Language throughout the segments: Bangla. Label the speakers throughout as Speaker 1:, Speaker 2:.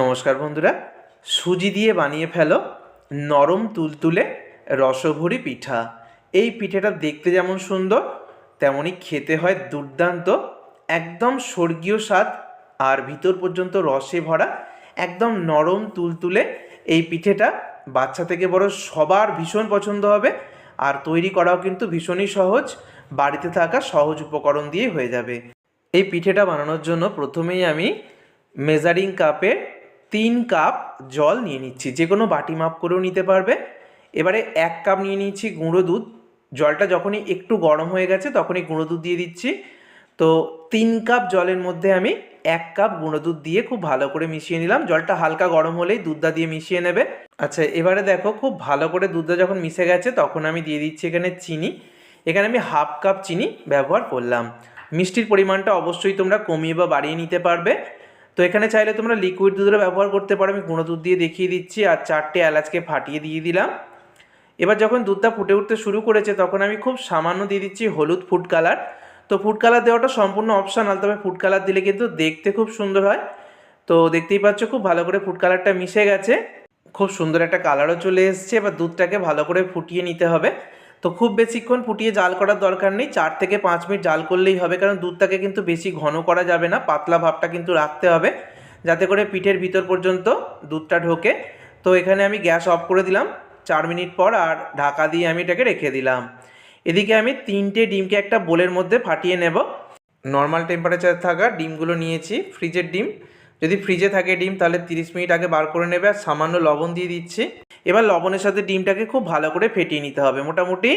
Speaker 1: নমস্কার বন্ধুরা। সুজি দিয়ে বানিয়ে ফেলো নরম তুলতুলে রসভরি পিঠা। এই পিঠাটা দেখতে যেমন সুন্দর তেমনই খেতে হয় দুর্দান্ত, একদম স্বর্গীয় স্বাদ। আর ভিতর পর্যন্ত রসে ভরা, একদম নরম তুলতুলে এই পিঠেটা বাচ্চা থেকে বড় সবার ভীষণ পছন্দ হবে। আর তৈরি করাও কিন্তু ভীষণই সহজ, বাড়িতে থাকা সহজ উপকরণ দিয়ে হয়ে যাবে। এই পিঠেটা বানানোর জন্য প্রথমেই আমি মেজারিং কাপে তিন কাপ জল নিয়ে নিচ্ছি, যে কোনো বাটি মাপ করেও নিতে পারবে। এবারে এক কাপ নিয়ে নিচ্ছি গুঁড়ো দুধ। জলটা যখনই একটু গরম হয়ে গেছে তখনই গুঁড়ো দুধ দিয়ে দিচ্ছি। তো তিন কাপ জলের মধ্যে আমি এক কাপ গুঁড়ো দুধ দিয়ে খুব ভালো করে মিশিয়ে নিলাম। জলটা হালকা গরম হলেই দুধটা দিয়ে মিশিয়ে নেবে। আচ্ছা এবারে দেখো খুব ভালো করে দুধটা যখন মিশে গেছে তখন আমি দিয়ে দিচ্ছি এখানে চিনি। এখানে আমি হাফ কাপ চিনি ব্যবহার করলাম। মিষ্টির পরিমাণটা অবশ্যই তোমরা কমিয়ে বা বাড়িয়ে নিতে পারবে। তো এখানে চাইলে তোমরা লিকুইড দুধেরও ব্যবহার করতে পারো। আমি গুঁড়ো দুধ দিয়ে দেখিয়ে দিচ্ছি আর চারটে এলাচকে ফাটিয়ে দিয়ে দিলাম। এবার যখন দুধটা ফুটে উঠতে শুরু করেছে, তখন আমি খুব সামান্য দিয়ে দিচ্ছি হলুদ ফুড কালার তো ফুড কালার দেওয়াটা সম্পূর্ণ অপশনাল তবে ফুড কালার দিলে কিন্তু দেখতে খুব সুন্দর হয়। তো দেখতেই পাচ্ছ, খুব ভালো করে ফুড কালারটা মিশে গেছে। খুব সুন্দর একটা কালারও চলে এসছে। এবার দুধটাকে ভালো করে ফুটিয়ে নিতে হবে। তো খুব বেশিক্ষণ ফুটিয়ে জাল করার দরকার নেই। চার থেকে পাঁচ মিনিট জাল করলেই হবে, কারণ দুধটাকে কিন্তু বেশি ঘন করা যাবে না, পাতলা ভাবটা কিন্তু রাখতে হবে, যাতে করে পিঠের ভিতর পর্যন্ত দুধটা ঢোকে। তো এখানে আমি গ্যাস অফ করে দিলাম, চার মিনিট পর আর ঢাকা দিয়ে আমি এটাকে রেখে দিলাম। এদিকে আমি তিনটে ডিমকে একটা বোলের মধ্যে ফাটিয়ে নেব। নর্মাল টেম্পারেচার থাকা ডিমগুলো নিয়েছি, ফ্রিজের ডিম। যদি ফ্রিজে থাকে ডিম, তাহলে তিরিশ মিনিট আগে বার করে নেবে আর সামান্য লবণ দিয়ে দিচ্ছি। এবার লবণের সাথে ডিমটাকে খুব ভালো করে ফেটিয়ে নিতে হবে। মোটামুটি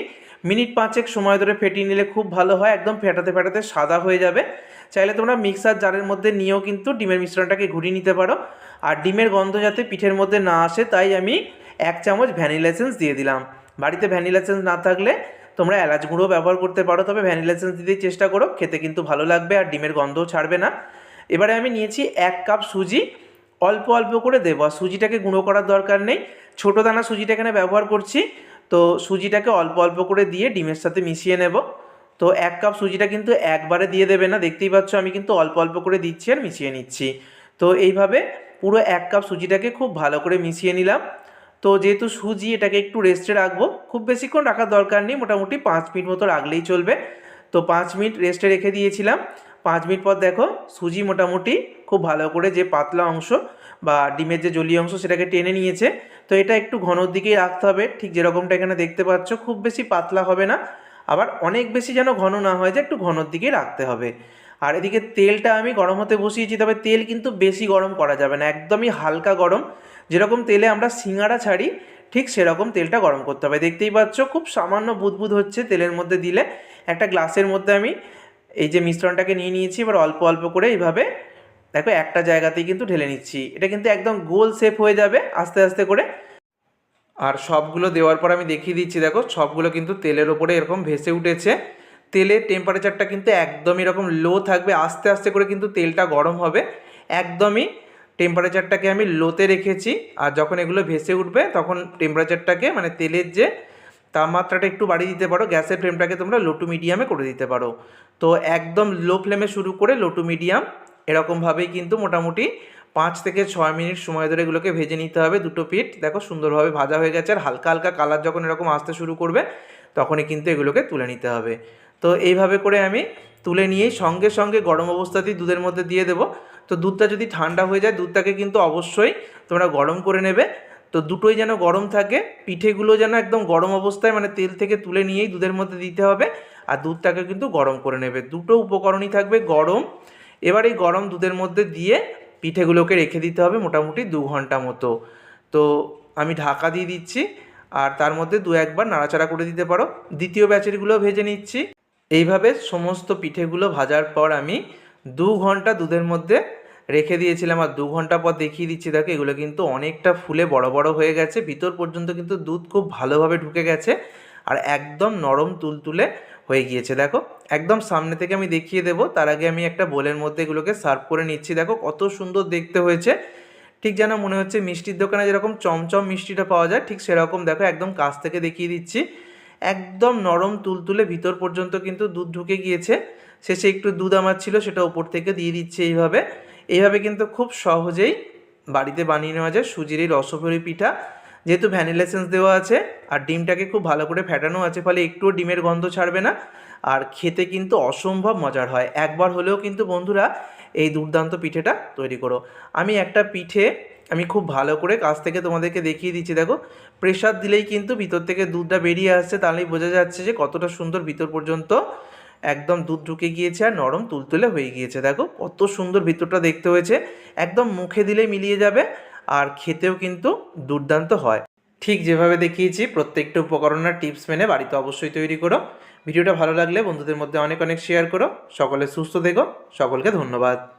Speaker 1: মিনিট পাঁচেক সময় ধরে ফেটিয়ে নিলে খুব ভালো হয়, একদম ফেটাতে ফেটাতে সাদা হয়ে যাবে। চাইলে তোমরা মিক্সার জারের মধ্যে নিয়েও কিন্তু ডিমের মিশ্রণটাকে ঘুরিয়ে নিতে পারো। আর ডিমের গন্ধ যাতে পিঠের মধ্যে না আসে, তাই আমি এক চামচ ভ্যানিলা এসেন্স দিয়ে দিলাম। বাড়িতে ভ্যানিলা এসেন্স না থাকলে তোমরা এলাচ গুঁড়ো ব্যবহার করতে পারো, তবে ভ্যানিলা এসেন্স দিতেই চেষ্টা করো, খেতে কিন্তু ভালো লাগবে আর ডিমের গন্ধও ছাড়বে না। এবারে আমি নিয়েছি এক কাপ সুজি। অল্প অল্প করে দেবো। আর সুজিটাকে গুঁড়ো করার দরকার নেই। ছোটো দানা সুজিটা এখানে ব্যবহার করছি। তো সুজিটাকে অল্প অল্প করে দিয়ে ডিমের সাথে মিশিয়ে নেব। তো এক কাপ সুজিটা কিন্তু একবারে দিয়ে দেবে না। দেখতেই পাচ্ছ আমি কিন্তু অল্প অল্প করে দিচ্ছি আর মিশিয়ে নিচ্ছি। তো এইভাবে পুরো এক কাপ সুজিটাকে খুব ভালো করে মিশিয়ে নিলাম। তো যেহেতু সুজি এটাকে একটু রেস্টে রাখব, খুব বেশিক্ষণ রাখার দরকার নেই। মোটামুটি পাঁচ মিনিট মতো রাখলেই চলবে। তো পাঁচ মিনিট রেস্টে রেখে দিয়েছিলাম। পাঁচ মিনিট পর দেখো সুজি মোটামুটি খুব ভালো করে যে পাতলা অংশ বা ডিমের যে জলীয় অংশ সেটাকে টেনে নিয়েছে। তো এটা একটু ঘনর দিকেই রাখতে হবে। ঠিক যেরকমটা এখানে দেখতে পাচ্ছ, খুব বেশি পাতলা হবে না। আবার অনেক বেশি যেন ঘন না হয়, যে একটু ঘনর দিকেই রাখতে হবে। আর এদিকে তেলটা আমি গরম হতে বসিয়েছি, তবে তেল কিন্তু বেশি গরম করা যাবে না। একদমই হালকা গরম। যেরকম তেলে আমরা সিঙ্গারা ছাড়ি, ঠিক সেরকম তেলটা গরম করতে হবে। দেখতেই পাচ্ছ, খুব সামান্য বুদবুদ হচ্ছে তেলের মধ্যে দিলে। একটা গ্লাসের মধ্যে আমি এই যে মিশ্রণটাকে নিয়ে নিয়েছি, এবার অল্প অল্প করে এইভাবে দেখো একটা জায়গাতেই কিন্তু ঢেলে নিচ্ছি। এটা কিন্তু একদম গোল শেপ হয়ে যাবে আস্তে আস্তে করে। আর সবগুলো দেওয়ার পর আমি দেখিয়ে দিচ্ছি, দেখো সবগুলো কিন্তু তেলের ওপরে এরকম ভেসে উঠেছে। তেলের টেম্পারেচারটা কিন্তু একদমই এরকম লো থাকবে, আস্তে আস্তে করে কিন্তু তেলটা গরম হবে। একদমই টেম্পারেচারটাকে আমি লোতে রেখেছি, আর যখন এগুলো ভেসে উঠবে, তখন টেম্পারেচারটাকে মানে তেলের যে তাপমাত্রাটা একটু বাড়িয়ে দিতে পারো, গ্যাসের ফ্লেমটাকে তোমরা লো টু মিডিয়ামে করে দিতে পারো। তো একদম লো ফ্লেমে শুরু করে লো টু মিডিয়াম এরকমভাবেই কিন্তু মোটামুটি পাঁচ থেকে ছয় মিনিট সময় ধরে এগুলোকে ভেজে নিতে হবে দুটো পিঠ। দেখো সুন্দরভাবে ভাজা হয়ে গেছে আর হালকা হালকা কালার যখন এরকম আসতে শুরু করবে, তখনই কিন্তু এগুলোকে তুলে নিতে হবে। তো এইভাবে করে আমি তুলে নিয়েই সঙ্গে সঙ্গে গরম অবস্থাতেই দুধের মধ্যে দিয়ে দেবো। তো দুধটা যদি ঠান্ডা হয়ে যায়, দুধটাকে কিন্তু অবশ্যই তোমরা গরম করে নেবে। তো দুটোই যেন গরম থাকে, পিঠেগুলো যেন একদম গরম অবস্থায় মানে তেল থেকে তুলে নিয়েই দুধের মধ্যে দিতে হবে, আর দুধটাকে কিন্তু গরম করে নেবে। দুটো উপকরণই থাকবে গরম, এবার এই গরম দুধের মধ্যে দিয়ে পিঠেগুলোকে রেখে দিতে হবে মোটামুটি দু ঘণ্টা মতো। তো আমি ঢাকা দিয়ে দিচ্ছি, আর তার মধ্যে দু একবার নাড়াচাড়া করে দিতে পারো। দ্বিতীয় ব্যাচেরগুলো ভেজে নিচ্ছি। এইভাবে সমস্ত পিঠেগুলো ভাজার পর আমি দু ঘণ্টা দুধের মধ্যে রেখে দিয়েছিলাম আর দু ঘণ্টা পর দেখিয়ে দিচ্ছি। দেখো, এগুলো কিন্তু অনেকটা ফুলে বড় বড় হয়ে গেছে। ভিতর পর্যন্ত কিন্তু দুধ খুব ভালোভাবে ঢুকে গেছে আর একদম নরম তুলতুলে হয়ে গিয়েছে। দেখো, একদম সামনে থেকে আমি দেখিয়ে দেবো। তার আগে আমি একটা বোলের মধ্যে এগুলোকে সার্ভ করে নিচ্ছি। দেখো, কত সুন্দর দেখতে হয়েছে। ঠিক যেন মনে হচ্ছে মিষ্টির দোকানে যেরকম চমচম মিষ্টিটা পাওয়া যায়, ঠিক সেরকম দেখো, একদম কাছ থেকে দেখিয়ে দিচ্ছি। একদম নরম তুলতুলে ভিতর পর্যন্ত কিন্তু দুধ ঢুকে গিয়েছে। শেষে একটু দুধ আমার ছিল, সেটা উপর থেকে দিয়ে দিচ্ছে এইভাবে। এইভাবে কিন্তু খুব সহজেই বাড়িতে বানিয়ে নেওয়া যায়। সুজির এই রসভরি পিঠা যেহেতু ভ্যানিলা এসেন্স দেওয়া আছে আর ডিমটাকে খুব ভালো করে ফ্যাটানো আছে, ফলে একটুও ডিমের গন্ধ ছাড়বে না। আর খেতে কিন্তু অসম্ভব মজার হয়। একবার হলেও কিন্তু বন্ধুরা এই দুর্দান্ত পিঠেটা তৈরি করো। আমি একটা পিঠে আমি খুব ভালো করে কাছ থেকে তোমাদেরকে দেখিয়ে দিচ্ছি, দেখো। প্রেশার দিলেই কিন্তু ভিতর থেকে দুধটা বেরিয়ে আসছে, তাহলেই বোঝা যাচ্ছে যে কতটা সুন্দর ভিতর পর্যন্ত একদম দুধ ঢুকে গিয়েছে আর নরম তুলতুলে হয়ে গিয়েছে। দেখো কত সুন্দর ভিতরটা দেখতে হয়েছে। একদম মুখে দিলে মিলিয়ে যাবে আর খেতেও কিন্তু দুর্দান্ত হয়। ঠিক যেভাবে দেখিয়েছি, প্রত্যেকটা উপকরণের টিপস মেনে বাড়িতে অবশ্যই তৈরি করো। ভিডিওটা ভালো লাগলে বন্ধুদের মধ্যে অনেক অনেক শেয়ার করো। সকলে সুস্থ দেখো সকলকে ধন্যবাদ।